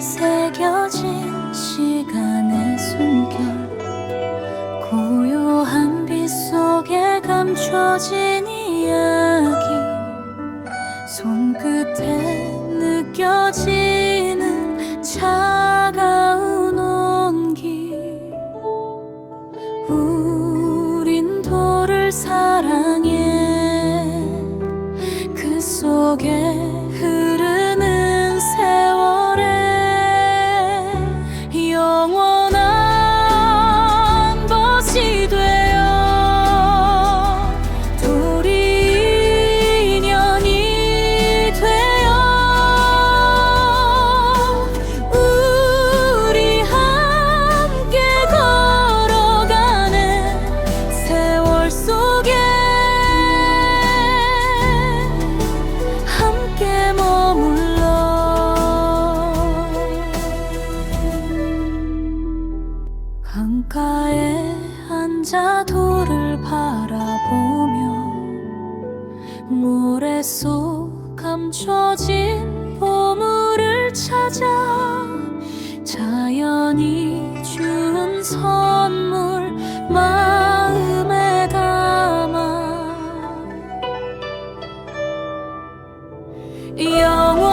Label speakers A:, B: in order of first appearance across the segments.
A: 새겨진 시간의 숨결. 고요한 빛 속에 감춰진 이야기. 손끝에 느껴지는 차가운 온기. 우린 돌을 사랑해. 그 속에 강가에 앉아 돌을 바라보며 모래 속 감춰진 보물을 찾아 자연이 준 선물 마음에 담아 영원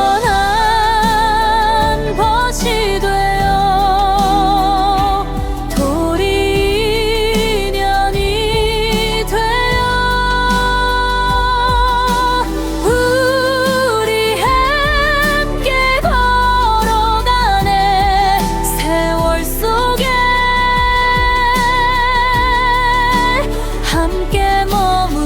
A: Oh.